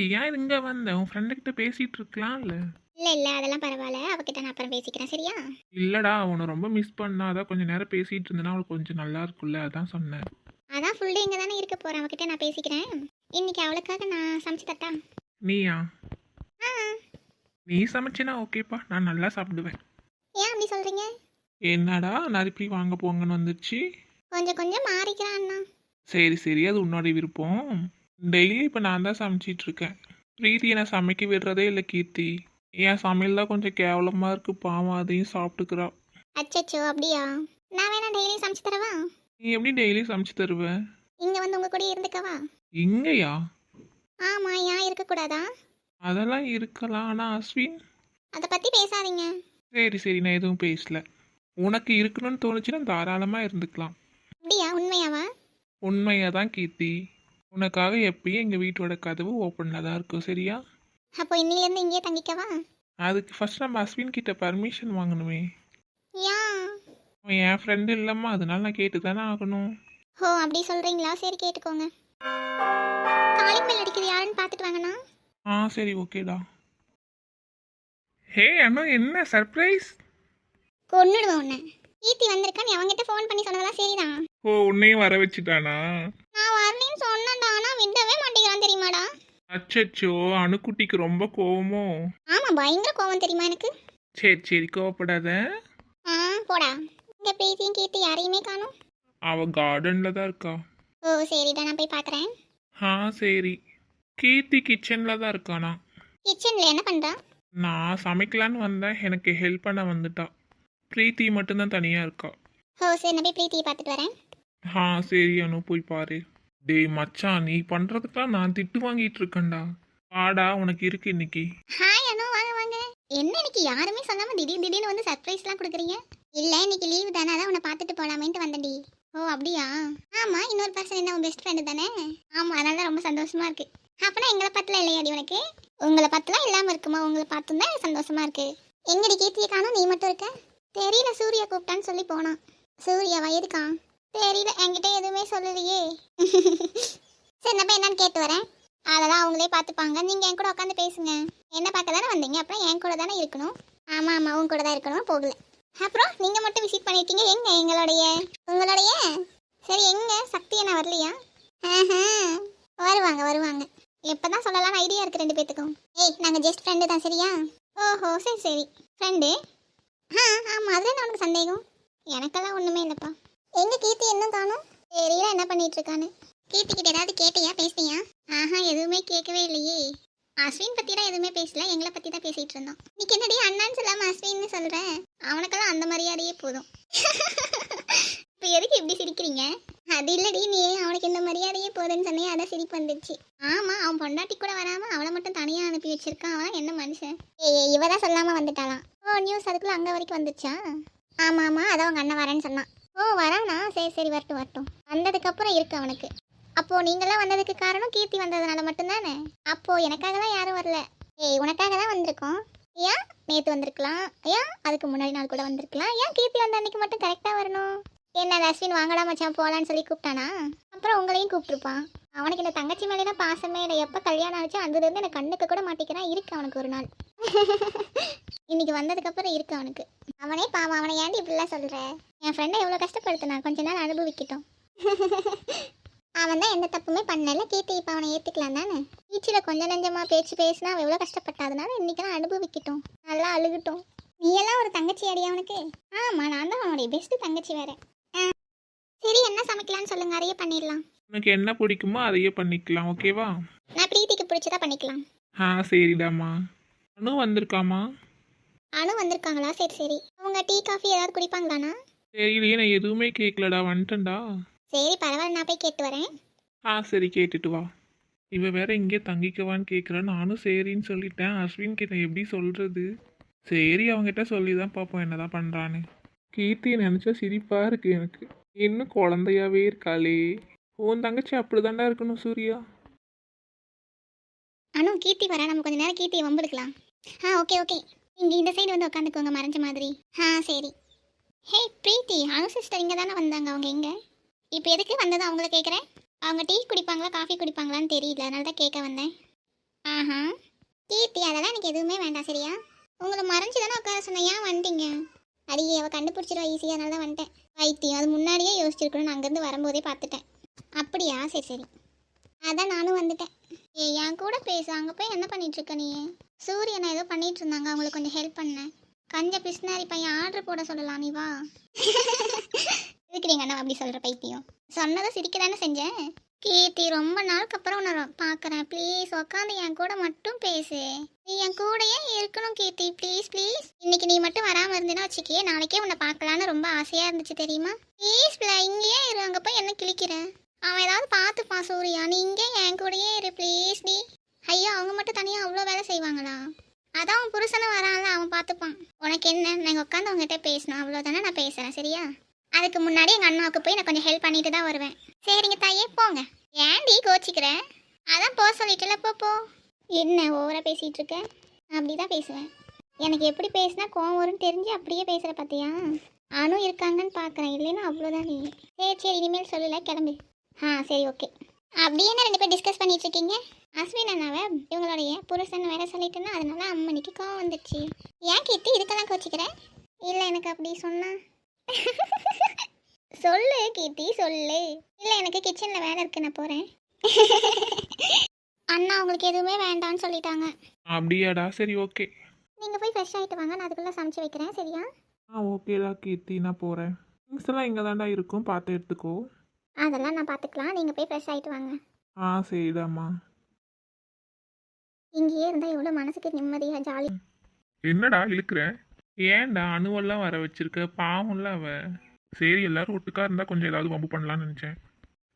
கீர்த்தி ஏன் இங்க வந்த? உன் ஃப்ரெண்டு கிட்ட பேசிட்டு இருக்கலாம்ல. இல்லை இல்லை அதெல்லாம் பரவாயில்ல. அவகிட்ட நான் அப்புறம் பேசிக்கிறேன் சரியா? இல்லடா அவனை ரொம்ப மிஸ் பண்ணா. அதான் கொஞ்ச நேரம் பேசிட்டு இருந்தேன்னா அவளுக்கு கொஞ்சம் நல்லா இருக்கும்ல. அதான் சொன்னேன். அதான் ஃபுல் டே இங்கே தானே இருக்க போகிறேன் அவகிட்ட நான் பேசிக்கிறேன். இன்னைக்கு அவளுக்காக நான் சமைச்சு தட்டா? நீயா? ஆ. நீ சமைச்சினா ஓகேப்பா. நான் நல்லா சாப்பிடுவேன். ஏன் அப்படி சொல்கிறீங்க என்னடா நரிப்பி வாங்க போங்கன்னு வந்துச்சு? கொஞ்சம் கொஞ்சம் மாறிக்கிறான் அண்ணா. சரி சரி. அது உன்னோட விருப்பம். டெய்லி இப்போ நான் தான் சமைச்சிட்டு இருக்கேன். பிரீத்தி என்னை சமைக்க விடுறதே இல்லை கீர்த்தி. என் சமையல் தான் கொஞ்சம் கேவலமாக இருக்கு பாவம் அதையும் சாப்பிட்டுக்கிறா. அச்சச்சோ அப்படியா? நான் வேணா டெய்லி சமைச்சு தரவா? நீ எப்படி டெய்லி சமைச்சு தருவ? இங்கே வந்து உங்கள் கூட இருந்துக்கவா? இங்கேயா? ஆமாம் ஏன் இருக்கக்கூடாதா? அதெல்லாம் இருக்கலாம் ஆனால் அஸ்வின். அதை பற்றி பேசாதீங்க. சரி சரி நான் எதுவும் பேசல. உனக்கு இருக்கணும்னு தோணுச்சுன்னா தாராளமாக இருந்துக்கலாம். அப்படியா உண்மையாவா? உண்மையாக தான் கீர்த்தி. உனக்காக எப்பயும் எங்கள் வீட்டோட கதவு ஓப்பனில் தான் இருக்கும் சரியா? அப்போ இன்னிலேருந்து இங்கேயே தங்கிக்கவா? அதுக்கு ஃபர்ஸ்ட் நம்ம அஸ்வின் கிட்ட பர்மிஷன் வாங்கணுமே. ஏன் அவன் என் ஃப்ரெண்டு இல்லைம்மா அதனால நான் கேட்டு தானே ஆகணும். ஓ அப்படி சொல்கிறீங்களா சரி கேட்டுக்கோங்க. காலிங் பெல் அடிக்குது யாருன்னு பார்த்துட்டு வாங்கண்ணா. ஆ சரி ஓகேடா ஹே அண்ணா என்ன சர்ப்ரைஸ் கொன்னுடுவேன் உன்னை. கீர்த்தி வந்திருக்கா நீ அவங்ககிட்ட ஃபோன் பண்ணி சொன்னதெல்லாம் சரிதான். ஓ உன்னையும் வர வச்சுட்டானா? விடவே மாட்டேங்கிறான் தெரியுமாடா? அச்சச்சோ அணுக்குட்டிக்கு ரொம்ப கோவமோ? ஆமாம் பயங்கர கோவம் தெரியுமா எனக்கு? சரி சரி கோவப்படாத. ஆ போடா. இந்த பிரீத்தியும் கீர்த்தி யாரையுமே காணும். அவ கார்டனில் தான் இருக்கா. ஓ சரிடா நான் போய் பார்க்குறேன் ஆ சரி. கீர்த்தி கிச்சனில் தான் இருக்கானா? கிச்சனில் என்ன பண்ணுறா நான் சமைக்கலான்னு வந்தேன். எனக்கு ஹெல்ப் பண்ண வந்துட்டா. பிரீத்தி மட்டும்தான் தனியாக இருக்கா. ஓ சரி நான் போய் பிரீத்தியை பார்த்துட்டு வரேன். ஆ சரி அனு போய் பாரு. டேய் மச்சான் நீ பண்றதுக்கெல்லாம் நான் திட்டு வாங்கிட்டு இருக்கேன்டா ஆடா உனக்கு இருக்கு இன்னைக்கு. ஹாய் அனு. வாங்க வாங்க. என்ன இன்னைக்கு? யாருமே சொல்லாம திடீர் திடீர்னு வந்து சர்ப்ரைஸ்லாம் கொடுக்குறீங்க? இல்லை இன்னைக்கு லீவு தானே. அதான் உன்னை பார்த்துட்டு போகலாமேன்ட்டு வந்தேன்டி. ஓ அப்படியா? ஆமாம் இன்னொரு பர்சன் என்ன உன் பெஸ்ட் ஃப்ரெண்டு தானே? ஆமாம் அதனால ரொம்ப சந்தோஷமா இருக்கு. அப்பனா எங்களை பத்தலாம் இல்லையாடி உனக்கு? உங்களை பத்தலாம் இல்லாமல் இருக்குமா? உங்களை பார்த்தும் தான் சந்தோஷமா இருக்கு. எங்கடி கீர்த்தியை காணும்? நீ மட்டும் இருக்க? தெரியல சூர்யா கூப்பிட்டான்னு சொல்லி போனான். சூர்யா வயதுக்கா? தெரியல என்கிட்ட எதுவுமே சொல்லலையே. சரி நம்ம என்னன்னு கேட்டு வரேன். அதெல்லாம் அவங்களே பார்த்துப்பாங்க. நீங்கள் என் கூட உட்காந்து பேசுங்க. என்ன பார்க்க தானே வந்தீங்க? அப்புறம் என் கூட தானே இருக்கணும்? ஆமாம் ஆமாம் உங்க கூட தான் இருக்கணும் போகல. அப்புறம் நீங்கள் மட்டும் விசிட் பண்ணியிருக்கீங்க எங்கே எங்களுடைய? உங்களுடைய? சரி எங்கே? சக்தி என்ன வரலையா? வருவாங்க வருவாங்க வருவாங்க. எப்பதான் சொல்லலாம்னு ஐடியா இருக்குது ரெண்டு பேத்துக்கும். ஏய் நாங்கள் ஜஸ்ட் ஃப்ரெண்டு தான் சரியா? ஓஹோ சரி சரி. ஃப்ரெண்டு ஆ ஆமாம் அதில் என்ன உனக்கு சந்தேகம்? எனக்கெல்லாம் ஒன்றுமே இல்லைப்பா. எங்க கீர்த்தி இன்னும் காணும்? தெரியல என்ன பண்ணிட்டு இருக்கான்னு கீர்த்தி கிட்ட ஏதாவது கேட்டியா? பேசினியா? ஆஹா எதுவுமே கேட்கவே இல்லையே. அஸ்வின் பத்தி தான் எதுவுமே பேசல. எங்களை பத்தி தான் பேசிட்டு இருந்தோம் நீக்கு என்னடி அண்ணான்னு சொல்லாம அஸ்வின்னு சொல்றேன் அவனுக்கெல்லாம் அந்த மரியாதையே போதும். இப்போ எதுக்கு இப்படி சிரிக்கிறீங்க? அது இல்லடி நீ அவனுக்கு இந்த மரியாதையே போதுன்னு சொன்னே அதான் சிரிப்பு வந்துச்சு ஆமா அவன் பொண்டாட்டி கூட வராம அவளை மட்டும் தனியா அனுப்பி வச்சிருக்கான். அவன் என்ன மனுஷன்? ஏய் இவ தான் சொல்லாம வந்துட்டாளாம். ஓ நியூஸ் அதுக்குள்ள அங்க வரைக்கும் வந்துச்சா ஆமா ஆமா அதான் அவங்க அண்ணன் வரேன்னு சொன்னான். ஓ வரானா? சரி சரி வரட்டும் வரட்டும். வந்ததுக்கப்புறம் இருக்கு அவனுக்கு. அப்போ நீங்களாம் வந்ததுக்கு காரணம் கீர்த்தி வந்ததுனால மட்டும்தானே? அப்போ எனக்காக தான் யாரும் வரல. ஏய் உனக்காக தான் வந்திருக்கோம். ஏன் நேற்று வந்திருக்கலாம்? ஏன் அதுக்கு முன்னாடி நாள் கூட வந்திருக்கலாம்? ஏன் கீர்த்தி வந்த அன்னைக்கு மட்டும் கரெக்டாக வரணும்? என்ன அஸ்வின் வாங்கடா மச்சான் போகலான்னு சொல்லி கூப்பிட்டானா? அப்புறம் உங்களையும் கூப்பிட்டுருப்பான் அவனுக்கு இந்த தங்கச்சி மேலே தான் பாசமே இல்லை. எப்போ கல்யாணம் ஆச்சு அதுலேருந்து எனக்கு கண்ணுக்கு கூட மாட்டிக்கிறான். இருக்கு அவனுக்கு ஒரு நாள். இன்னைக்கு வந்ததுக்கப்புறம் இருக்கு அவனுக்கு. அவனே பாவம் அவனை ஏன்டி இப்படிலாம் சொல்கிற என் ஃப்ரெண்டை எவ்வளோ கஷ்டப்படுத்தினா? கொஞ்ச நாள் அனுபவிக்கட்டும். அவன் தான் எந்த தப்புமே பண்ணல. கேட்டு இப்போ அவனை ஏற்றுக்கலாம் தானே? பீச்சில் கொஞ்சம் நெஞ்சமாக பேச்சு பேசினா அவன் எவ்வளோ கஷ்டப்பட்டாதனால இன்றைக்கி தான் அனுபவிக்கட்டும். நல்லா அழுகட்டும். நீ எல்லாம் ஒரு தங்கச்சி அடி அவனுக்கு. ஆமாம் நான் தான் அவனுடைய பெஸ்ட்டு தங்கச்சி வேறு. என்ன சமைக்கலாம்னு சொல்லுங்க அதையே பண்ணிடலாம். உனக்கு என்ன பிடிக்குமோ அதையே பண்ணிக்கலாம் ஓகேவா? நான் பிரீத்திக்கு பிடிச்சதா பண்ணிக்கலாம். ஆ சரிடாம்மா. அனு வந்திருக்காமா அனு வந்திருக்காங்களா? சரி சரி. அவங்க டீ காஃபி ஏதாவது குடிப்பாங்களாண்ணா? தெரியலையே நான் எதுவுமே கேட்கலடா வந்துட்டேன்டா. சரி பரவாயில்ல நான் போய் கேட்டு வரேன். ஆ சரி கேட்டுட்டு வா. இவ வேற இங்கே தங்கிக்கவான்னு கேட்குறா நானும் சரின்னு சொல்லிட்டேன். அஸ்வின் கிட்ட எப்படி சொல்றது? சரி அவங்ககிட்ட சொல்லி தான் பார்ப்போம் என்னதான் பண்ணுறான்னு கீர்த்தியை நினச்சா சிரிப்பாக இருக்கு எனக்கு. இன்னும் குழந்தையாவே இருக்காளே. உன் தங்கச்சி அப்படிதாண்டா இருக்கணும் சூர்யா. அனு கீர்த்தி வரா. நம்ம கொஞ்ச நேரம் கீர்த்தியை வம்பெடுக்கலாம் ஆ ஓகே ஓகே. இங்கே இந்த சைடு வந்து உட்காந்துக்கோங்க மறைஞ்ச மாதிரி. ஆ சரி. ஹே பிரீத்தி அனு சிஸ்டர் இங்கே தானே வந்தாங்க அவங்க எங்கே? இப்போ எதுக்கு வந்தது அவங்கள கேட்குறேன் அவங்க டீ குடிப்பாங்களா காஃபி குடிப்பாங்களான்னு தெரியல அதனால தான் கேட்க வந்தேன். ஆஹா. கீர்த்தி அதெல்லாம் எனக்கு எதுவுமே வேண்டாம் சரியா? உங்களை மறைஞ்சு தானே உட்கார சொன்னேன் ஏன் வந்துட்டீங்க? அடியே அவள் கண்டுபிடிச்சிருவா ஈஸியாக அதனால தான் வந்துட்டேன். வைத்தியம் அது முன்னாடியே யோசிச்சிருக்கணும். அங்கேருந்து வரும்போதே பார்த்துட்டேன். அப்படியா? சரி சரி. அதான் நானும் வந்துட்டேன். ஏ என் கூட பேசு. அங்கே போய் என்ன பண்ணிட்டு நீ? சூரியனை ஏதோ பண்ணிட்டு இருந்தாங்க அவங்களுக்கு கொஞ்சம் ஹெல்ப் பண்ணேன் கஞ்ச பிஸ்னாரி பையன் ஆர்டர் போட சொல்லலாம் நீ வா. இருக்கிறீங்க அண்ணா அப்படி சொல்கிற பைத்தியம்? சொன்னதை சிரிக்க தானே செஞ்சேன் கீர்த்தி ரொம்ப நாளுக்கு அப்புறம் உன்னை பார்க்குறேன் ப்ளீஸ் உட்காந்து என் கூட மட்டும் பேசு. நீ என் கூடயே இருக்கணும் கீர்த்தி ப்ளீஸ் ப்ளீஸ் இன்னைக்கு நீ மட்டும் வராமல் இருந்தேன்னா வச்சுக்கியே நாளைக்கே உன்னை பார்க்கலான்னு ரொம்ப ஆசையாக இருந்துச்சு தெரியுமா? ப்ளீஸ் பிள்ளை இங்கேயே இரு. அங்கே போய் என்ன கிழிக்கிறேன் அவன் ஏதாவது பார்த்துப்பான் சூர்யா. நீ இங்கே என் கூடயே இரு ப்ளீஸ் டி ஐயோ அவங்க மட்டும் தனியாக அவ்வளோ வேலை செய்வாங்களா? அதான் அவன் புருஷனை வரான்ல அவன் பார்த்துப்பான். உனக்கு என்ன? நாங்கள் உட்காந்து அவங்ககிட்ட பேசணும். அவ்வளோதானே நான் பேசுகிறேன் சரியா? அதுக்கு முன்னாடி எங்கள் அண்ணாவுக்கு போய் நான் கொஞ்சம் ஹெல்ப் பண்ணிட்டு தான் வருவேன். சரிங்க தாயே போங்க. ஏன்டி கோச்சிக்கிறேன் அதான் போக சொல்லிட்டுல போ போ. என்ன ஓவராக பேசிட்டு இருக்க? அப்படிதான் பேசுவேன். எனக்கு எப்படி பேசினா கோவம் வரும்னு தெரிஞ்சு அப்படியே பேசுகிற பார்த்தியா அனு இருக்காங்கன்னு பார்க்குறேன் இல்லைன்னா அவ்வளோதான் நீ. சரி சரி இனிமேல் சொல்லல கிளம்பு. ஆ சரி ஓகே. அப்படி என்ன ரெண்டு பேர் டிஸ்கஸ் பண்ணிட்டு இருக்கீங்க? அஸ்வின் அண்ணாவை இவங்களுடைய புருஷன் வேற சொல்லிட்டுன்னா அதனால அம்மனிக்கு கோவம் வந்துடுச்சு. ஏன் கேட்டு இதுக்கெல்லாம் கோச்சிக்கிறேன் இல்லை எனக்கு அப்படி சொன்னால் சொல்லு கீர்த்தி சொல்லு. இல்லை எனக்கு கிச்சனில் வேலை இருக்கு நான் போகிறேன் அண்ணா உங்களுக்கு எதுவுமே வேண்டாம்னு சொல்லிட்டாங்க. அப்படியாடா சரி ஓகே நீங்கள் போய் ஃப்ரெஷ் ஆகிட்டு வாங்க நான் அதுக்குள்ளே சமைச்சு வைக்கிறேன் சரியா? ஆ ஓகேடா கீர்த்தி நான் போகிறேன் திங்ஸ் எல்லாம் இங்கே தாண்டா இருக்கும் பார்த்து எடுத்துக்கோ. அதெல்லாம் நான் பார்த்துக்கலாம் நீங்கள் போய் ஃப்ரெஷ் ஆகிட்டு வாங்க. ஆ சரிடாம்மா. இங்கேயே இருந்தால் எவ்வளோ மனசுக்கு நிம்மதியாக ஜாலி. என்னடா இழுக்கிற? ஏன்டா அணுவெல்லாம் வர வச்சிருக்க? பாவம்ல அவ. சரி எல்லாரும் ஒட்டுக்கா இருந்தா கொஞ்சம் ஏதாவது வம்பு பண்ணலாம்னு நினைச்சேன்.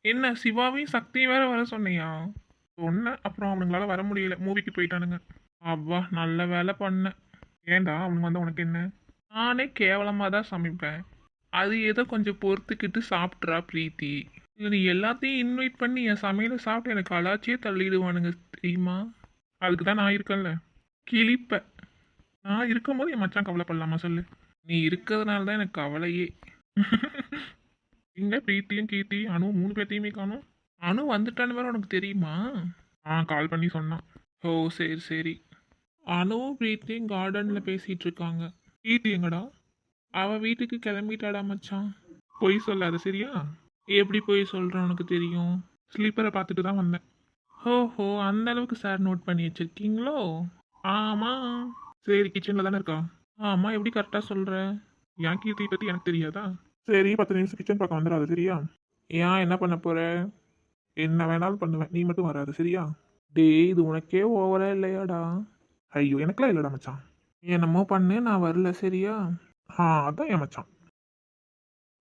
என்ன சிவாவையும் சக்தியும் வேற வர சொன்னியா? சொன்னேன் அப்புறம் அவனுங்களால வர முடியல. மூவிக்கு போயிட்டானுங்க. அவ்வா நல்ல வேலை பண்ணேன் ஏன்டா அவனுங்க வந்து உனக்கு என்ன? நானே கேவலமாக தான் சமைப்பேன். அது ஏதோ கொஞ்சம் பொறுத்துக்கிட்டு சாப்பிட்றா பிரீத்தி. இல்லை நீ எல்லாத்தையும் இன்வைட் பண்ணி என் சமையலை சாப்பிட்டு எனக்கு அலாச்சியே தள்ளிடுவானுங்க தெரியுமா? அதுக்கு தான் நான் இருக்கேன்ல. கிளிப்பேன் நான் இருக்கும்போது என் மச்சான் கவலைப்படலாமா சொல்லு? நீ இருக்கிறதுனால தான் எனக்கு கவலையே. இங்க பிரீத்தியும் கீர்த்தி அனு மூணு பேர்த்தையுமே காணும். அனு வந்துட்டான்னு வேற உனக்கு தெரியுமா? ஆ கால் பண்ணி சொன்னான். ஓ சரி சரி. அனுவும் பிரீத்தியும் கார்டனில் பேசிட்டு இருக்காங்க. கீர்த்தி எங்கடா? அவ வீட்டுக்கு கிளம்பிட்டாடா மச்சான். பொய் சொல்லாத சரியா? எப்படி பொய் சொல்கிறேன் உனக்கு தெரியும்? ஸ்லீப்பரை பார்த்துட்டு தான் வந்தேன். ஓஹோ அந்த அளவுக்கு சார் நோட் பண்ணி வச்சிருக்கீங்களோ? ஆமாம் சரி கிச்சனில் தானே இருக்கா ஆமாம் எப்படி கரெக்டாக சொல்கிற என் கீர்த்தி பற்றி எனக்கு தெரியாதா? சரி பத்து நிமிஷம் கிச்சன் பக்கம் வந்துடாது சரியா? ஏன் என்ன பண்ண போற? என்ன வேணாலும் பண்ணுவேன் நீ மட்டும் வராது சரியா? டேய் இது உனக்கே ஓவரா இல்லையாடா? ஐயோ எனக்குலாம் இல்லைடா மச்சான். என்னமோ பண்ணு நான் வரல சரியா? ஆ அதான் என் மச்சான்.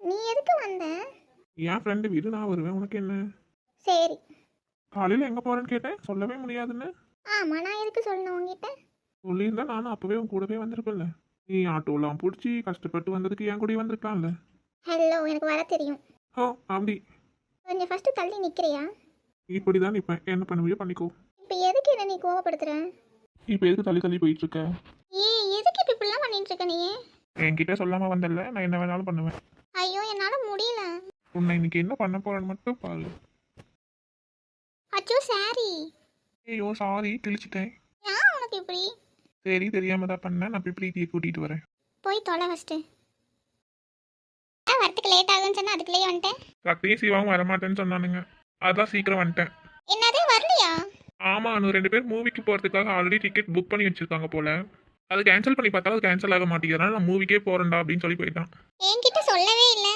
நீ எதுக்கு வந்த? என் ஃப்ரெண்டு வீடு நான் வருவேன் உனக்கு என்ன? சரி. காலையில் எங்கே போகிறேன்னு கேட்டேன் சொல்லவே முடியாதுன்னு. ஆமாம் நான் எதுக்கு சொல்லணும் உங்ககிட்ட சொல்லியிருந்தா நானும் அப்போவே உன் கூடவே வந்திருப்பேன்ல. நீ ஆட்டோலாம் பிடிச்சி கஷ்டப்பட்டு வந்ததுக்கு என் கூடயே வந்திருக்கலாம்ல. ஹலோ எனக்கு வர தெரியும். ஓ அப்படி கொஞ்சம் ஃபஸ்ட்டு தள்ளி நிற்கிறியா இப்படி தான் நிற்பேன் என்ன பண்ணுவியோ பண்ணிக்கோ. இப்போ எதுக்கு என்ன நீ கோவப்படுத்துற? இப்போ எதுக்கு தள்ளி தள்ளி போயிட்டு இருக்க ஏய் எதுக்கு இப்போ இப்படிலாம் பண்ணிட்டு இருக்க நீ? என்கிட்ட சொல்லாம வந்தல நான் என்ன வேணாலும் பண்ணுவேன். ஐயோ என்னால் முடியல. உன்னை இன்னைக்கு என்ன பண்ண போறேன்னு மட்டும் பாரு. அச்சோ சாரி ஐயோ சாரி கிழிச்சிட்டேன். ஏன் உனக்கு இப்படி? சரி தெரியாம தான் பண்ணேன். நான் போய் பிரீத்தியை கூட்டிட்டு வரேன். போய் தொலை ஃபஸ்ட்டு வரத்துக்கு லேட் ஆகுன்னு சொன்னா அதுக்குள்ளேயே வந்துட்டேன். சக்தியும் சிவாவும் வரமாட்டேன்னு சொன்னானுங்க. அதான் சீக்கிரம் வந்துட்டேன். என்னது வரலையா? ஆமா அனு ரெண்டு பேர் மூவிக்கு போறதுக்காக ஆல்ரெடி டிக்கெட் புக் பண்ணி வச்சிருக்காங்க போல. அது கேன்சல் பண்ணி பார்த்தாலும் அது கேன்சல் ஆக மாட்டேங்கிறதுனால நான் மூவிக்கே போறேன்டா அப்படின்னு சொல்லி போயிட்டான். என்கிட்ட சொல்லவே இல்லை.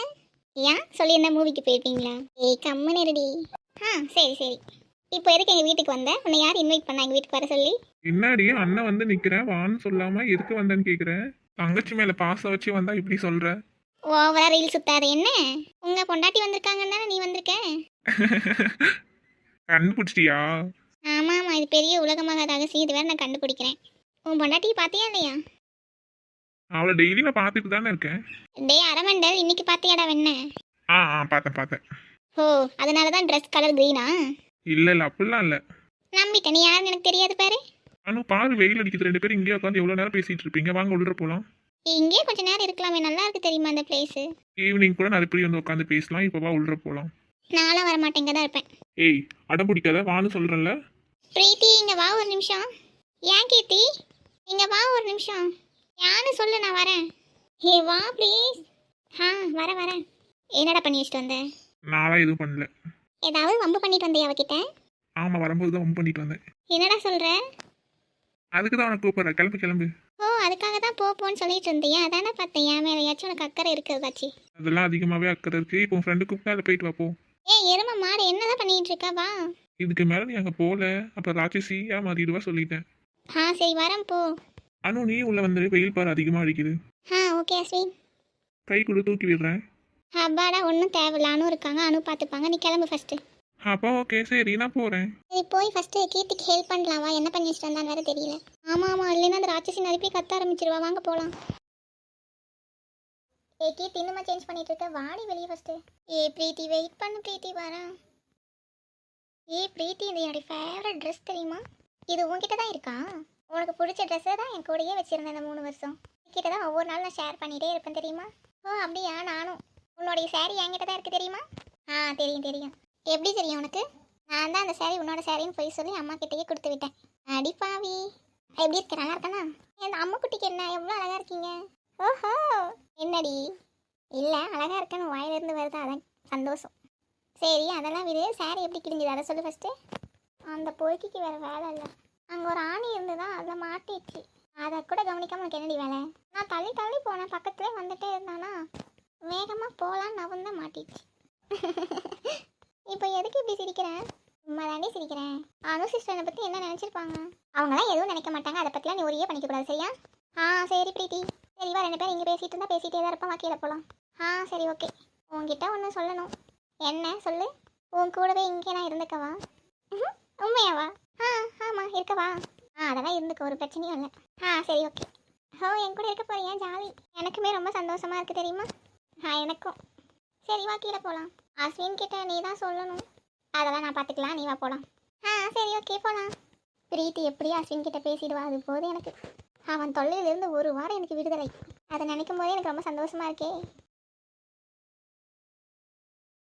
ஏன்? சொல்லியிருந்தா மூவிக்கு போயிருப்பீங்களா? ஏய் கம்மன் இருடி. ஆ சரி சரி. இப்போ எதுக்கு எங்கள் வீட்டுக்கு வந்த? உன்னை யார் இன்வைட் பண்ணா எங்கள் வீட்டுக்கு வர சொல்லி? என்னடி அண்ணன் வந்து நிக்கிறேன் வான்னு சொல்லாம எதுக்கு வந்தேன்னு கேக்குறேன் தங்கச்சி மேல பாசம் வச்சு வந்தா இப்படி சொல்ற? ஓவரா ரீல் சுத்தாரு என்ன? உங்கள் பொண்டாட்டி வந்திருக்காங்கன்னு தானே நீ வந்திருக்க? கண்டுபிடிச்சிட்டியா ஆமாம் ஆமாம் இது பெரிய உலகமாக ரகசியம் இது வேற நான் கண்டுபிடிக்கிறேன். உன் பொண்டாட்டியை பார்த்தியா இல்லையா? அவளை டெய்லி நான் பார்த்துட்டு தானே இருக்கேன். டேய் அரமண்டல் இன்னைக்கு பார்த்தியாடா வெண்ண? ஆ ஆ பார்த்தேன் பார்த்தேன். ஓ அதனால தான் ட்ரெஸ் கலர் க்ரீனா இல்ல இல்ல அப்படிலாம் இல்ல. நம்பிட்டேன் நீ யாருன்னு எனக்கு தெரியாது பாரு. ஆனா பாரு வெயில் அடிக்குது. ரெண்டு பேரும் இங்கேயே உட்காந்து எவ்வளவு நேரம் பேசிட்டு இருப்பீங்க? வாங்க உள்ள போலாம். இங்கேயே கொஞ்ச நேரம் இருக்கலாமே. நல்லா இருக்கு தெரியுமா அந்த பிளேஸு ஈவினிங் கூட நான் இப்படி வந்து உட்காந்து பேசலாம். இப்போ வா உள்ள போலாம். நானும் வர மாட்டேங்க தான் இருப்பேன். ஏய் அடம் பிடிக்காத. வான்னு சொல்றேன்ல. பிரீத்தி இங்க வா ஒரு நிமிஷம். ஏன் கீர்த்தி? இங்க வா ஒரு நிமிஷம். யான்னு சொல்லு நான் வரேன். ஹே வா ப்ளீஸ் ஆ வரேன் வரேன் என்னடா பண்ணி வச்சுட்டு வந்த? நான்லாம் எதுவும் பண்ணல. ஏதாவது வம்பு பண்ணிட்டு வந்தியா அவகிட்ட. ஆமாம் வரும்போது தான் வம்பு பண்ணிட்டு வந்தேன். என்னடா சொல்ற? அதுக்கு தான் உனக்கு கூப்பிட்றேன். கிளம்பு கிளம்பு. ஓ அதுக்காக தான் போ போன்னு சொல்லிட்டு இருந்தியா? அதானே பார்த்தேன். என் மேலேயாச்சும் உனக்கு அக்கறை இருக்கிறதாச்சு அதெல்லாம் அதிகமாகவே அக்கறை இருக்குது இப்போ உன் ஃப்ரெண்டு கூப்பிட்டா அதில் போயிட்டு வா போ. ஏய் எரும மாடு என்னதான் பண்ணிட்டு இருக்கா? வா. இதுக்கு மேலே நீ அங்கே போகல அப்புறம் ராட்சசி ஏன் மாறிடுவா சொல்லிட்டேன். ஆ சரி வரேன் போ. அனு நீ உள்ள வந்துடு வெயில் பாரு அதிகமாக அடிக்குது. ஆ ஓகே அஸ்வின். கை கொடு தூக்கி விடுறேன். அப்பாடா ஒன்றும் தேவையில்ல அனு இருக்காங்க. அனு பார்த்துப்பாங்க நீ கிளம்பு ஃபர்ஸ்ட் அப்போ ஓகே சரி நான் போகிறேன் சரி போய் ஃபர்ஸ்ட் கீர்த்திக்கு ஹெல்ப் பண்ணலாம். வா என்ன பண்ணி வச்சுட்டு வந்தான்னு வேற தெரியல. ஆமா ஆமா இல்லைன்னா அந்த ராட்சசி நறுப்பி கத்த ஆரம்பிச்சிருவா. வாங்க போலாம். ஏ கீர்த்தி இன்னுமா சேஞ்ச் பண்ணிட்டு இருக்க? வாடி வெளியே ஃபர்ஸ்ட் ஏ பிரீத்தி வெயிட் பண்ணு பிரீத்தி வரேன் ஏ பிரீத்தி இது என்னுடைய ஃபேவரட் ட்ரெஸ் தெரியுமா? இது உன்கிட்ட தான் இருக்கா? உனக்கு பிடிச்ச ட்ரெஸ்ஸை தான் என் கூடயே வச்சிருந்தேன் இந்த மூணு வருஷம். கிட்ட தான் ஒவ்வொரு நாளும் நான் ஷேர் பண்ணிட்டே இருப்பேன் தெரியுமா? ஓ அப்படியா? நானும். உன்னோடைய saree என்கிட்ட தான் இருக்கு தெரியுமா? ஆ தெரியும் தெரியும். எப்படி தெரியும் உனக்கு? நான் தான் அந்த சேரீ உன்னோட சாரின்னு போய் சொல்லி அம்மா கிட்டேயே கொடுத்து விட்டேன். அடி பாவி. எப்படி இருக்க? நல்லா இருக்கனா? என் அம்மா குட்டிக்கு என்ன? எவ்வளோ அழகா இருக்கீங்க? ஓஹோ. என்னடி? இல்லை அழகா இருக்கேன்னு வாயிலிருந்து வருது. அதான் சந்தோஷம். சரி அதெல்லாம் விடு. saree எப்படி கிழிஞ்சது? அதை சொல்லு ஃபஸ்ட்டு அந்த பொறுக்கிக்கு வேற வேலை இல்லை. அங்கே ஒரு ஆணி இருந்ததா? அதில் மாட்டிடுச்சு அதை கூட கவனிக்காமல் எனக்கு என்னடி வேலை? நான் தள்ளி தள்ளி போனேன். பக்கத்துலேயே வந்துட்டே இருந்தானா? வேகமாக போகலான்னு நவந்த மாட்டிடுச்சு இப்போ எதுக்கு இப்படி சிரிக்கிறேன் சும்மா தாண்டி சிரிக்கிறேன் அனு சிஸ்டரை பற்றி என்ன நினச்சிருப்பாங்க? அவங்களாம் எதுவும் நினைக்க மாட்டாங்க. அதை பற்றிலாம் நீ ஒரே பண்ணிக்கக்கூடாது சரியா? ஆ சரி பிரீத்தி. சரி ரெண்டு பேரும் இங்கே பேசிட்டு இருந்தால் பேசிகிட்டே தான் இருப்போம். கீழே போகலாம் ஆ சரி ஓகே. உங்ககிட்ட ஒன்று சொல்லணும். என்ன? சொல்லு. உன் கூடவே இங்கே நான் இருந்துக்கவா? உண்மையாவா? ஆ ஆமாம் இருக்கவா? ஆ அதெல்லாம் இருந்துக்க. ஒரு பிரச்சனையும் இல்லை. ஆ சரி ஓகே. ஓ என் கூட இருக்க போறியா ஜாலி? எனக்குமே ரொம்ப சந்தோஷமாக இருக்குது தெரியுமா? ஆ எனக்கும். சரி வா கீழே போகலாம் அஸ்வின் கிட்ட நீ தான் சொல்லணும். அதெல்லாம் நான் பார்த்துக்கலாம் நீ வா போகலாம் ஆ சரி ஓகே போகலாம் பிரீத்தி எப்படியும் அஸ்வின் கிட்ட பேசிடுவா. அது போது எனக்கு. அவன் தொல்லையிலிருந்து ஒரு வாரம் எனக்கு விடுதலை. அதை நினைக்கும் போதே எனக்கு ரொம்ப சந்தோஷமா இருக்கே.